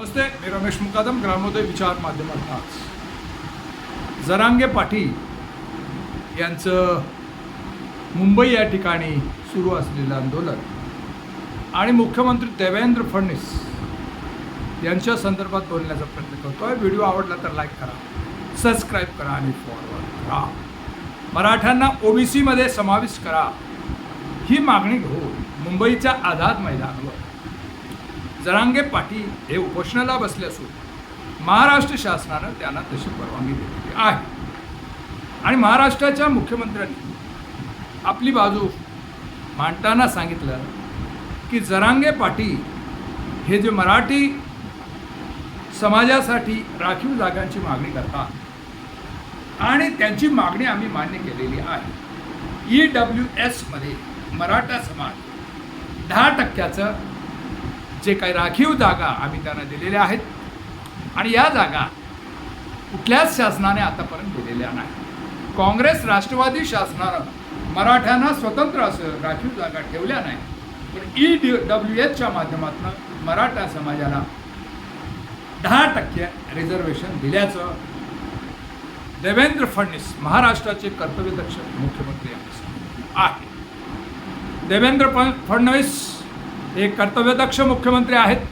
नमस्ते मी रमेश मुकादम ग्रामोदय विचार माध्यमात आज. जरांगे पाटील यांचं मुंबई या ठिकाणी सुरू असलेलं आंदोलन आणि मुख्यमंत्री देवेंद्र फडणवीस यांच्या संदर्भात बोलण्याचा प्रयत्न करतो आहे व्हिडिओ आवडला तर लाईक करा सबस्क्राईब करा आणि फॉरवर्ड करा. मराठ्यांना ओबीसीमध्ये समाविष्ट करा ही मागणी घेऊन मुंबईच्या आझाद मैदानावर जरांगे पाटील हे उपोषणाला बसले असून महाराष्ट्र शासनानं त्यांना तशी परवानगी दिलेली आहे. आणि महाराष्ट्राच्या मुख्यमंत्र्यांनी आपली बाजू मांडताना सांगितलं की जरांगे पाटील हे जे मराठी समाजासाठी राखीव जागांची मागणी करतात आणि त्यांची मागणी आम्ही मान्य केलेली आहे. ई डब्ल्यू एसमध्ये मराठा समाज दहा टक्क्याचं जे काही राखीव जागा आम्ही त्यांना दिलेल्या आहेत. आणि या जागा कुठल्याच शासनाने आतापर्यंत दिलेल्या नाही काँग्रेस राष्ट्रवादी शासनानं मराठ्यांना स्वतंत्र असं राखीव जागा ठेवल्या नाही पण ई डी डब्ल्यू एचच्या माध्यमातून मराठा समाजाला दहा टक्के रिझर्वेशन दिल्याचं देवेंद्र फडणवीस महाराष्ट्राचे कर्तव्यदक्ष मुख्यमंत्री आहे. देवेंद्र फडणवीस हे कर्तव्यदक्ष मुख्यमंत्री आहेत.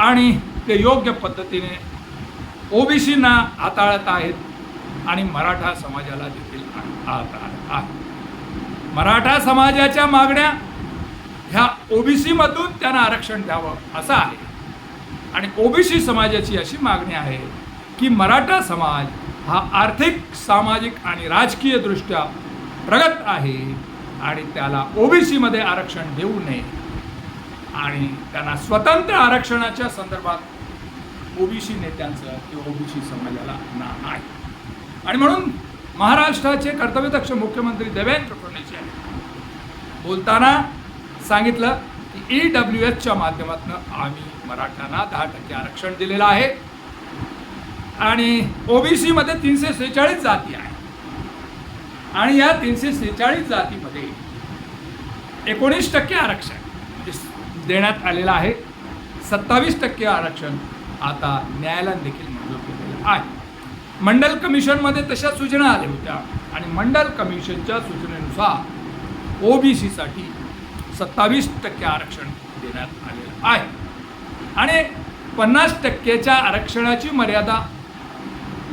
आणि ते योग्य पद्धतीने ओबीसींना हाताळत आहेत आणि मराठा समाजाला देखील हाताळत मराठा समाजाच्या मागण्या ह्या ओबीसीमधून त्यांना आरक्षण द्यावं असं आहे. आणि ओबीसी समाजाची अशी मागणी आहे की मराठा समाज हा आर्थिक सामाजिक आणि राजकीयदृष्ट्या प्रगत आहे आणि त्याला ओबीसीमध्ये आरक्षण देऊ नये. आणि त्यांना स्वतंत्र आरक्षणाच्या संदर्भात ओबीसी नेत्यांचं किंवा ओबीसी समाजाला ना आहे. आणि म्हणून महाराष्ट्राचे कर्तव्यदक्ष मुख्यमंत्री देवेंद्र फडणवीस यांनी बोलताना सांगितलं की ई डब्ल्यू एचच्या माध्यमातून आम्ही मराठ्यांना दहा टक्के आरक्षण दिलेलं आहे. आणि ओबीसीमध्ये तीनशे सेहेचाळीस जाती आहे आणि या तीनशे सेहेचाळीस जातीमध्ये एकोणीस टक्के आरक्षण म्हणजे देण्यात आलेलं आहे. सत्तावीस टक्के आरक्षण आता न्यायालयात देखील मंजूर केलेलं आहे. मंडल कमिशनमध्ये तशा सूचना आल्या होत्या आणि मंडल कमिशनच्या सूचनेनुसार ओबीसीसाठी सत्तावीस टक्के आरक्षण देण्यात आलेलं आहे. आणि पन्नास टक्केच्या आरक्षणाची मर्यादा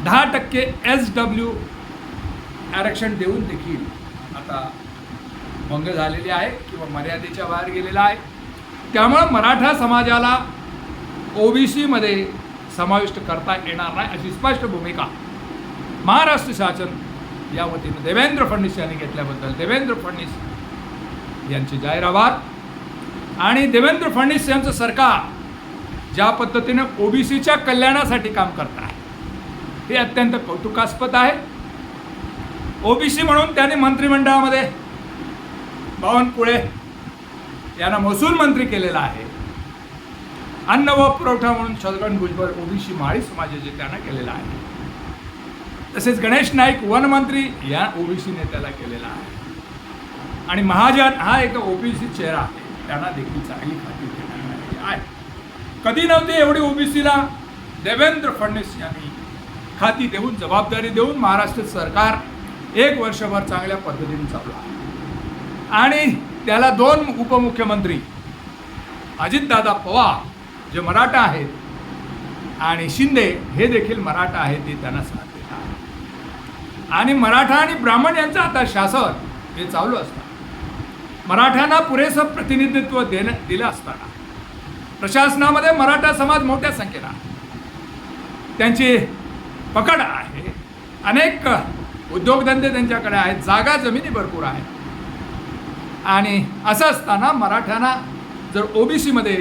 दहा टक्के एस डब्ल्यू आरक्षण देऊन देखील आता भंग झालेली आहे किंवा मर्यादेच्या बाहेर गेलेला आहे. त्यामुळं मराठा समाजाला ओबीसीमध्ये समाविष्ट करता येणार नाही अशी स्पष्ट भूमिका महाराष्ट्र शासन या वतीनं देवेंद्र फडणवीस यांनी घेतल्याबद्दल. देवेंद्र फडणवीस यांचे जाहीर आभार आणि देवेंद्र फडणवीस यांचं सरकार ज्या पद्धतीनं ओबीसीच्या कल्याणासाठी काम करत आहे हे अत्यंत कौतुकास्पद आहे. ओबीसी म्हणून त्यांनी मंत्रिमंडळामध्ये बावनकुळे यांना महसूल मंत्री केलेला आहे. अन्न व पुरवठा म्हणून छगन भुजबळ ओबीसी माळी समाजाचे त्यांना केलेला आहे. तसेच गणेश नाईक वनमंत्री या ओबीसी नेत्याला केलेला आहे. आणि महाजन हा एक ओबीसी चेहरा आहे. त्यांना देखील चांगली खाती देण्यात आहे. कधी नव्हती एवढी ओबीसीला देवेंद्र फडणवीस यांनी खाती देऊन जबाबदारी देऊन महाराष्ट्र सरकार एक वर्षभर चांगल्या पद्धतीने चालू आहे. आणि त्याला दोन उपमुख्यमंत्री अजितदादा पवार जे मराठा आहेत आणि शिंदे हे देखील मराठा आहेत ते त्यांना साथ देत आहे आणि मराठा आणि ब्राह्मण यांचं आता शासन हे चालू असतं. मराठ्यांना पुरेसं प्रतिनिधित्व देणं दिलं असताना. प्रशासनामध्ये मराठा समाज मोठ्या संख्येनं त्यांची पकड आहे. अनेक उद्योगधंदे त्यांच्याकडे आहेत जागा जमिनी भरपूर आहेत. आणि असं असताना मराठ्यांना जर ओबीसीमध्ये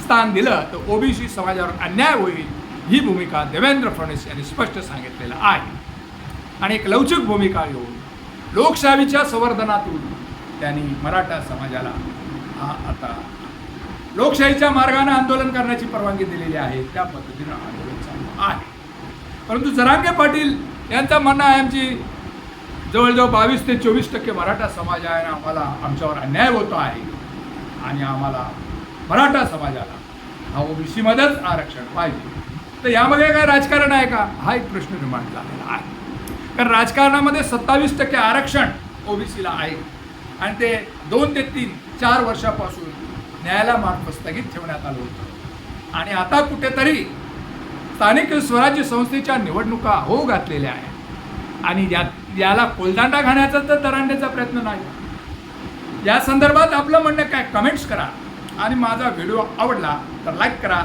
स्थान दिलं तर ओबीसी समाजावर अन्याय होईल ही भूमिका देवेंद्र फडणवीस यांनी स्पष्ट सांगितलेलं आहे. आणि एक लवचिक भूमिका घेऊन लोकशाहीच्या संवर्धनातून त्यांनी मराठा समाजाला हा आता लोकशाहीच्या मार्गाने आंदोलन करण्याची परवानगी दिलेली आहे त्या पद्धतीनं आंदोलन चालू आहे. परंतु जरांगे पाटील यांचं म्हणणं आहे आमची जवळजवळ बावीस ते चोवीस टक्के मराठा समाज आहे आणि आम्हाला आमच्यावर अन्याय होतो आहे. आणि आम्हाला मराठा समाजाला हा ओबीसीमध्येच आरक्षण पाहिजे. तर यामध्ये काय राजकारण आहे का? हा एक प्रश्न निर्माण झालेला आहे. कारण राजकारणामध्ये सत्तावीस टक्के आरक्षण ओबीसीला आहे. आणि ते दोन ते तीन चार वर्षापासून न्यायालयामार्फत स्थगित ठेवण्यात आलं होतं. आणि आता कुठेतरी स्थानिक स्वराज्य संस्थेच्या निवडणुका होऊ घातलेल्या आहेत. आणि यात याला कोलदांडा घाण्याचा तर दरांड्याचा प्रयत्न नाही. या संदर्भात आपलं म्हणणं काय? कमेंट्स करा. आणि माझा व्हिडिओ आवडला तर लाईक करा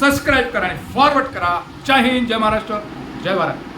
सबस्क्राईब करा आणि फॉरवर्ड करा. जय हिंद जय महाराष्ट्र जय भारत.